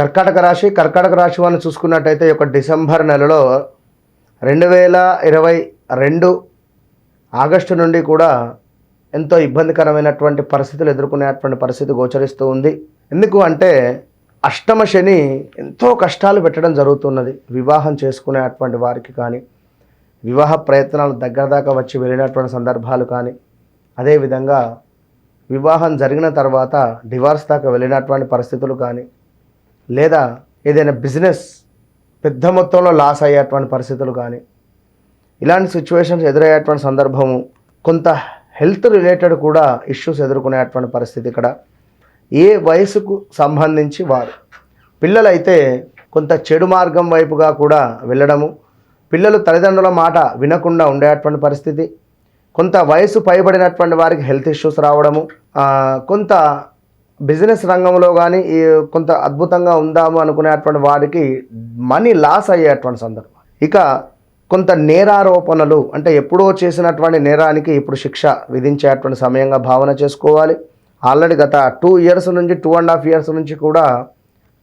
కర్కాటక రాశి కర్కాటక రాశి వారిని చూసుకున్నట్టయితే ఈ యొక్క డిసెంబర్ నెలలో రెండు వేల ఇరవై రెండు ఆగస్టు నుండి కూడా ఎంతో ఇబ్బందికరమైనటువంటి పరిస్థితులు ఎదుర్కొనేటువంటి పరిస్థితి గోచరిస్తూ ఉంది. ఎందుకు అంటే అష్టమ శని ఎంతో కష్టాలు పెట్టడం జరుగుతున్నది. వివాహం చేసుకునేటువంటి వారికి కానీ వివాహ ప్రయత్నాలు దగ్గర దాకా వచ్చి వెళ్ళినటువంటి సందర్భాలు కానీ అదేవిధంగా వివాహం జరిగిన తర్వాత డివార్స్ దాకా వెళ్ళినటువంటి పరిస్థితులు కానీ లేదా ఏదైనా బిజినెస్ పెద్ద మొత్తంలో లాస్ అయ్యేటువంటి పరిస్థితులు కానీ ఇలాంటి సిచ్యువేషన్స్ ఎదురయ్యేటువంటి సందర్భము కొంత హెల్త్ రిలేటెడ్ కూడా ఇష్యూస్ ఎదుర్కొనేటువంటి పరిస్థితి ఇక్కడ. ఏ వయసుకు సంబంధించి వారు? పిల్లలైతే కొంత చెడు మార్గం వైపుగా కూడా వెళ్ళడము పిల్లలు తల్లిదండ్రుల మాట వినకుండా ఉండేటువంటి పరిస్థితి కొంత వయసు పైబడినటువంటి వారికి హెల్త్ ఇష్యూస్ రావడము కొంత బిజినెస్ రంగంలో కానీ ఈ కొంత అద్భుతంగా ఉందాము అనుకునేటువంటి వారికి మనీ లాస్ అయ్యేటువంటి సందర్భం. ఇక కొంత నేరారోపణలు అంటే ఎప్పుడో చేసినటువంటి నేరానికి ఇప్పుడు శిక్ష విధించేటువంటి సమయంగా భావన చేసుకోవాలి. ఆల్రెడీ గత టూ ఇయర్స్ నుంచి టూ అండ్ హాఫ్ ఇయర్స్ నుంచి కూడా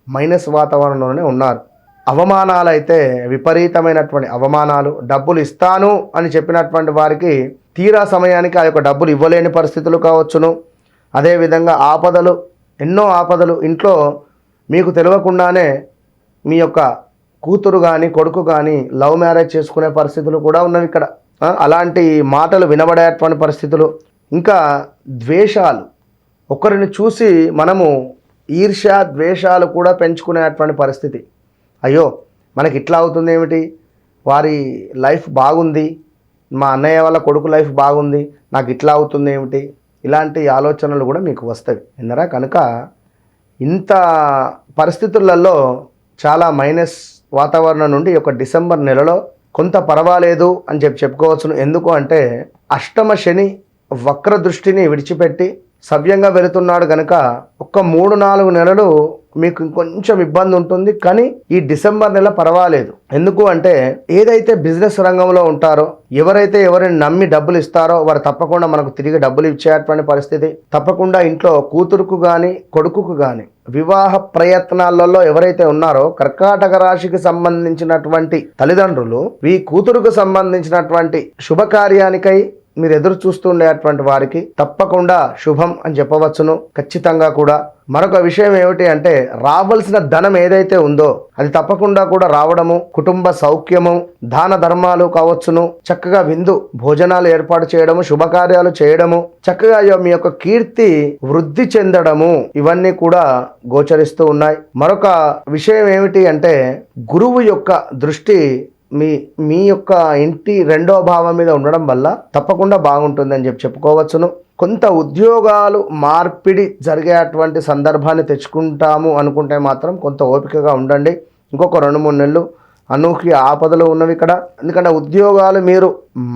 మైనస్ వాతావరణంలోనే ఉన్నారు. అవమానాలు అయితే విపరీతమైనటువంటి అవమానాలు డబ్బులు ఇస్తాను అని చెప్పినటువంటి వారికి తీరా సమయానికి ఆ యొక్క డబ్బులు ఇవ్వలేని పరిస్థితులు కావచ్చును. అదేవిధంగా ఆపదలు ఎన్నో ఆపదలు ఇంట్లో మీకు తెలియకుండానే మీ యొక్క కూతురు కానీ కొడుకు కానీ లవ్ మ్యారేజ్ చేసుకునే పరిస్థితులు కూడా ఉన్నవి ఇక్కడ. అలాంటి మాటలు వినబడేటువంటి పరిస్థితులు. ఇంకా ద్వేషాలు. ఒకరిని చూసి మనము ఈర్ష్య ద్వేషాలు కూడా పెంచుకునేటువంటి పరిస్థితి. అయ్యో మనకి ఇట్లా అవుతుంది ఏమిటి? వారి లైఫ్ బాగుంది. మా అన్నయ్య వాళ్ళ కొడుకు లైఫ్ బాగుంది. నాకు ఇట్లా అవుతుంది ఏమిటి? ఇలాంటి ఆలోచనలు కూడా మీకు వస్తాయి. విన్నరా? కనుక ఇంత పరిస్థితులలో చాలా మైనస్ వాతావరణం నుండి ఈ యొక్క డిసెంబర్ నెలలో కొంత పర్వాలేదు అని చెప్పి చెప్పుకోవచ్చును. ఎందుకు అంటే అష్టమ శని వక్ర దృష్టిని విడిచిపెట్టి సవ్యంగా వెళుతున్నాడు గనక ఒక్క మూడు నాలుగు నెలలు మీకు ఇంకొంచెం ఇబ్బంది ఉంటుంది కానీ ఈ డిసెంబర్ నెల పర్వాలేదు. ఎందుకు అంటే ఏదైతే బిజినెస్ రంగంలో ఉంటారో ఎవరైతే ఎవరిని నమ్మి డబ్బులు ఇస్తారో వారు తప్పకుండా మనకు తిరిగి డబ్బులు ఇచ్చేటువంటి పరిస్థితి. తప్పకుండా ఇంట్లో కూతురుకు కానీ కొడుకుకు కానీ వివాహ ప్రయత్నాలలో ఎవరైతే ఉన్నారో కర్కాటక రాశికి సంబంధించినటువంటి తల్లిదండ్రులు ఈ కూతురుకు సంబంధించినటువంటి శుభకార్యానికై మీరు ఎదురు చూస్తుండేటువంటి వారికి తప్పకుండా శుభం అని చెప్పవచ్చును. ఖచ్చితంగా కూడా. మరొక విషయం ఏమిటి అంటే రావాల్సిన ధనం ఏదైతే ఉందో అది తప్పకుండా కూడా రావడము కుటుంబ సౌఖ్యము దాన ధర్మాలు కావచ్చును. చక్కగా విందు భోజనాలు ఏర్పాటు చేయడము శుభకార్యాలు చేయడము చక్కగా మీ యొక్క కీర్తి వృద్ధి చెందడము ఇవన్నీ కూడా గోచరిస్తూ ఉన్నాయి. మరొక విషయం ఏమిటి అంటే గురువు యొక్క దృష్టి మీ మీ యొక్క ఇంటి రెండో భావం మీద ఉండడం వల్ల తప్పకుండా బాగుంటుందని చెప్పి చెప్పుకోవచ్చును. కొంత ఉద్యోగాలు మార్పిడి జరిగేటువంటి సందర్భాన్ని తెచ్చుకుంటాము అనుకుంటే మాత్రం కొంత ఓపికగా ఉండండి. ఇంకొక రెండు మూడు నెలలు అనూహ్య ఆపదలు ఉన్నవి ఇక్కడ. ఎందుకంటే ఉద్యోగాలు మీరు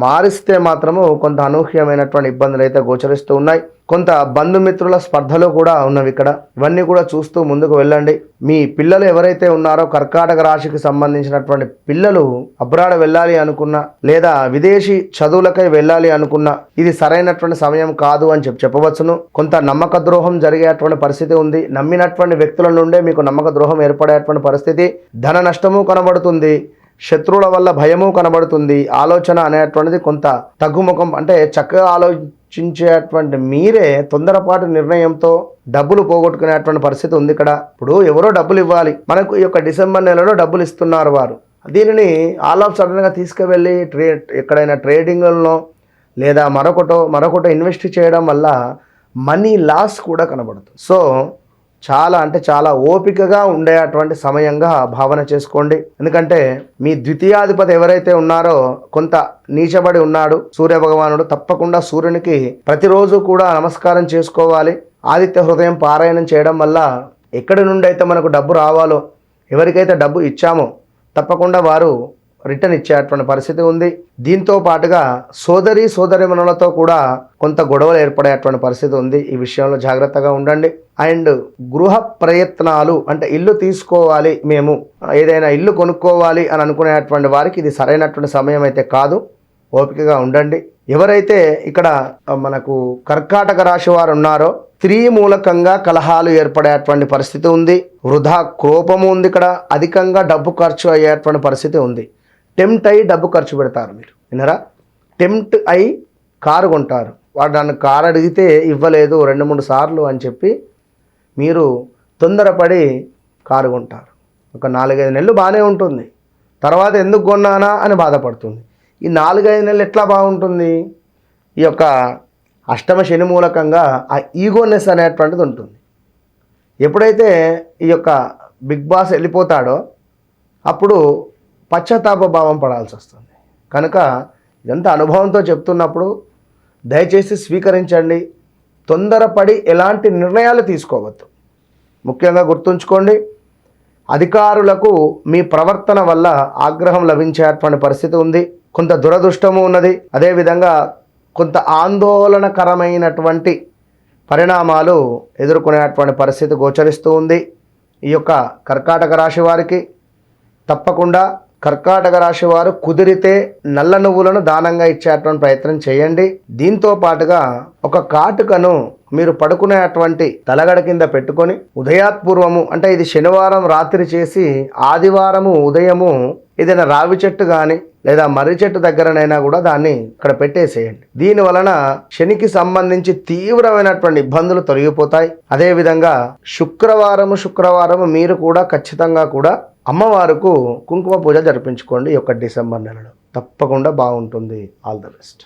మారిస్తే మాత్రము కొంత అనూహ్యమైనటువంటి ఇబ్బందులు అయితే గోచరిస్తూ ఉన్నాయి. కొంత బంధుమిత్రుల స్పర్ధలు కూడా ఉన్నవి ఇక్కడ. ఇవన్నీ కూడా చూస్తూ ముందుకు వెళ్ళండి. మీ పిల్లలు ఎవరైతే ఉన్నారో కర్కాటక రాశికి సంబంధించినటువంటి పిల్లలు అబ్రాడ్ వెళ్ళాలి అనుకున్నా లేదా విదేశీ చదువులకై వెళ్ళాలి అనుకున్న ఇది సరైనటువంటి సమయం కాదు అని చెప్పి చెప్పవచ్చును. కొంత నమ్మక ద్రోహం జరిగేటువంటి పరిస్థితి ఉంది. నమ్మినటువంటి వ్యక్తుల నుండే మీకు నమ్మక ద్రోహం ఏర్పడేటువంటి పరిస్థితి. ధన నష్టము కనబడుతుంది. శత్రువుల వల్ల భయము కనబడుతుంది. ఆలోచన అనేటువంటిది కొంత తగ్గుముఖం అంటే చక్కగా ఆలో ఆలోచించేటువంటి మీరే తొందరపాటు నిర్ణయంతో డబ్బులు పోగొట్టుకునేటువంటి పరిస్థితి ఉంది ఇక్కడ. ఇప్పుడు ఎవరో డబ్బులు ఇవ్వాలి. మనకు ఈ యొక్క డిసెంబర్ నెలలో డబ్బులు ఇస్తున్నారు వారు. దీనిని ఆల్ ఆఫ్ సడన్గా తీసుకువెళ్ళి ట్రే ఎక్కడైనా ట్రేడింగ్లో లేదా మరొకటో మరొకటో ఇన్వెస్ట్ చేయడం వల్ల మనీ లాస్ కూడా కనబడుతుంది. సో చాలా అంటే చాలా ఓపికగా ఉండేటువంటి సమయంగా భావన చేసుకోండి. ఎందుకంటే మీ ద్వితీయాధిపతి ఎవరైతే ఉన్నారో కొంత నీచబడి ఉన్నాడు. సూర్య భగవానుడు తప్పకుండా సూర్యునికి ప్రతిరోజు కూడా నమస్కారం చేసుకోవాలి. ఆదిత్య హృదయం పారాయణం చేయడం వల్ల ఎక్కడి నుండి అయితే మనకు డబ్బు రావాలో ఎవరికైతే డబ్బు ఇచ్చామో తప్పకుండా వారు రిటర్న్ ఇచ్చేటువంటి పరిస్థితి ఉంది. దీంతో పాటుగా సోదరి సోదరిమణులతో కూడా కొంత గొడవలు ఏర్పడేటువంటి పరిస్థితి ఉంది. ఈ విషయంలో జాగ్రత్తగా ఉండండి. అండ్ గృహ ప్రయత్నాలు అంటే ఇల్లు తీసుకోవాలి మేము ఏదైనా ఇల్లు కొనుక్కోవాలి అని అనుకునేటువంటి వారికి ఇది సరైనటువంటి సమయం అయితే కాదు. ఓపికగా ఉండండి. ఎవరైతే ఇక్కడ మనకు కర్కాటక రాశి వారు ఉన్నారో స్త్రీ మూలకంగా కలహాలు ఏర్పడేటువంటి పరిస్థితి ఉంది. వృధా కోపము ఉంది ఇక్కడ. అధికంగా డబ్బు ఖర్చు అయ్యేటువంటి పరిస్థితి ఉంది. టెంప్ట్ అయి డబ్బు ఖర్చు పెడతారు మీరు. వినరా టెంప్ట్ అయి కారు కొంటారు. వాడు నన్ను కారు అడిగితే ఇవ్వలేదు రెండు మూడు సార్లు అని చెప్పి మీరు తొందరపడి కారు కొంటారు. ఒక నాలుగైదు నెలలు బాగానే ఉంటుంది. తర్వాత ఎందుకు కొన్నానా అని బాధపడుతుంది. ఈ నాలుగైదు నెలలు ఎట్లా బాగుంటుంది? ఈ యొక్క అష్టమ శని మూలకంగా ఆ ఈగోనెస్ అనేటువంటిది ఉంటుంది. ఎప్పుడైతే ఈ యొక్క బిగ్ బాస్ వెళ్ళిపోతాడో అప్పుడు పశ్చాత్తాప భావం పడాల్సి వస్తుంది. కనుక ఇదంతా అనుభవంతో చెప్తున్నప్పుడు దయచేసి స్వీకరించండి. తొందరపడి ఎలాంటి నిర్ణయాలు తీసుకోవద్దు. ముఖ్యంగా గుర్తుంచుకోండి అధికారులకు మీ ప్రవర్తన వల్ల ఆగ్రహం లభించేటువంటి పరిస్థితి ఉంది. కొంత దురదృష్టము ఉన్నది. అదేవిధంగా కొంత ఆందోళనకరమైనటువంటి పరిణామాలు ఎదుర్కొనేటువంటి పరిస్థితి గోచరిస్తూ ఉంది. ఈ యొక్క కర్కాటక రాశి వారికి తప్పకుండా కర్కాటక రాశి వారు కుదిరితే నల్ల నువ్వులను దానంగా ఇచ్చేటువంటి ప్రయత్నం చేయండి. దీంతో పాటుగా ఒక కాటుకను మీరు పడుకునేటువంటి తలగడ కింద పెట్టుకొని ఉదయాత్పూర్వము అంటే ఇది శనివారం రాత్రి చేసి ఆదివారము ఉదయము ఏదైనా రావి చెట్టు కానీ లేదా మర్రి చెట్టు దగ్గరనైనా కూడా దాన్ని ఇక్కడ పెట్టేసేయండి. దీని వలన శనికి సంబంధించి తీవ్రమైనటువంటి ఇబ్బందులు తొలగిపోతాయి. అదేవిధంగా శుక్రవారము శుక్రవారము మీరు కూడా ఖచ్చితంగా కూడా అమ్మవారుకు కుంకుమ పూజ జరిపించుకోండి ఈ యొక్క డిసెంబర్ నెలలో. తప్పకుండా బాగుంటుంది. All the best.